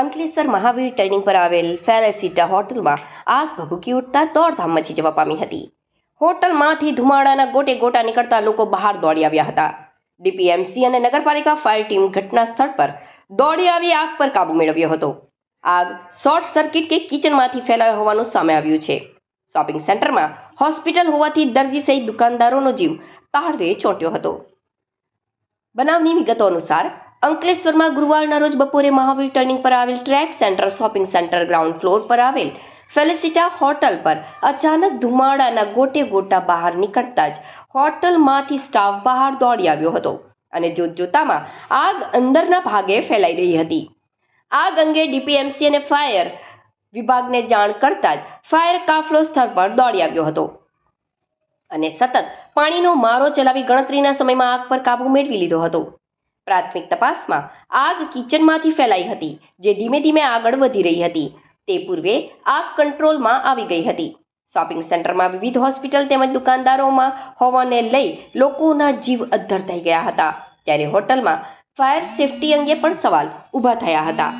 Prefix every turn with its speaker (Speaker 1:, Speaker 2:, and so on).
Speaker 1: Ankleshwar Mahavir turning પર આવેલ ફેલેસીટા હોટલમાં આગ ભભૂકી ઉઠતા દોડધામ મચી જવા પામી હતી. હોટલમાંથી ધુમાડાના ગોટે ગોટા નીકળતા લોકો બહાર દોડી આવ્યા હતા. ડીપીએમસી અને નગરપાલિકા ફાયર ટીમ ઘટના સ્થળ પર દોડી આવી આગ પર કાબુ મેળવ્યો હતો. આગ શોર્ટ સર્કિટ કે કિચનમાંથી ફેલાયો હોવાનું સામે આવ્યું છે. શોપિંગ સેન્ટરમાં હોસ્પિટલ હોવાથી દર્દી સહિત દુકાનદારોનો જીવ તાળવે ચોંટ્યો હતો. બનાવની વિગતો અનુસાર અંકલેશ્વરમાં ગુરુવારના રોજ બપોરે મહાવીર ટર્નિંગ પર આવેલ track centre, shopping centre, ground floor પર આવેલ ફેલિસિટા હોટલ પર અચાનક ધુમાડાના ગોટે ગોટા બહાર નીકળતા જ હોટલમાંથી સ્ટાફ બહાર દોડી આવ્યો હતો અને જોત જોતામાં આગ અંદરના ભાગે ફેલાઈ રહી હતી. આગ અંગે ડીપીએમસી અને ફાયર વિભાગને જાણ કરતા જ ફાયર કાફલો સ્થળ પર દોડી આવ્યો હતો. અને સતત પાણીનો મારો ચલાવી ગણતરીના સમયમાં આગ પર કાબૂ મેળવી લીધો હતો. પ્રાથમિક તપાસમાં આગ કિચનમાંથી ફેલાઈ હતી, જે ધીમે ધીમે આગળ વધી રહી હતી. તે પૂર્વે આગ કંટ્રોલમાં આવી ગઈ હતી. શોપિંગ સેન્ટરમાં વિવિધ હોસ્પિટલ તેમજ દુકાનદારોમાં હોવાને લઈ લોકોના જીવ અદ્ધર થઈ ગયા હતા ત્યારે હોટલમાં ફાયર સેફટી અંગે પણ સવાલ ઊભા થયા હતા.